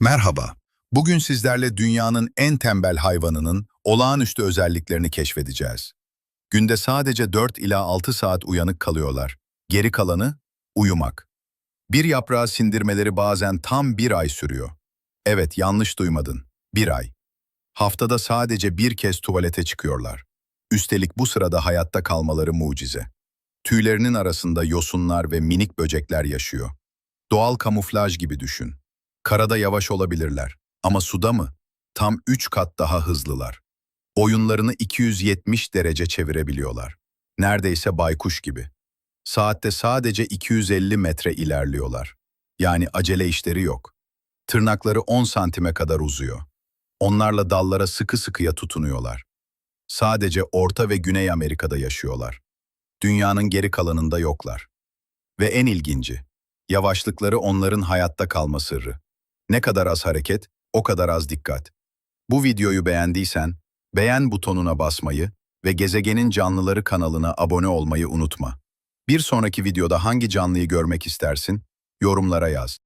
Merhaba. Bugün sizlerle dünyanın en tembel hayvanının olağanüstü özelliklerini keşfedeceğiz. Günde sadece 4 ila 6 saat uyanık kalıyorlar. Geri kalanı uyumak. Bir yaprağı sindirmeleri bazen tam bir ay sürüyor. Evet, yanlış duymadın. Bir ay. Haftada sadece bir kez tuvalete çıkıyorlar. Üstelik bu sırada hayatta kalmaları mucize. Tüylerinin arasında yosunlar ve minik böcekler yaşıyor. Doğal kamuflaj gibi düşün. Karada yavaş olabilirler ama suda mı? Tam 3 kat daha hızlılar. Oyunlarını 270 derece çevirebiliyorlar. Neredeyse baykuş gibi. Saatte sadece 250 metre ilerliyorlar. Yani acele işleri yok. Tırnakları 10 santime kadar uzuyor. Onlarla dallara sıkı sıkıya tutunuyorlar. Sadece Orta ve Güney Amerika'da yaşıyorlar. Dünyanın geri kalanında yoklar. Ve en ilginci, yavaşlıkları onların hayatta kalma sırrı. Ne kadar az hareket, o kadar az dikkat. Bu videoyu beğendiysen, beğen butonuna basmayı ve Gezegenin Canlıları kanalına abone olmayı unutma. Bir sonraki videoda hangi canlıyı görmek istersin? Yorumlara yaz.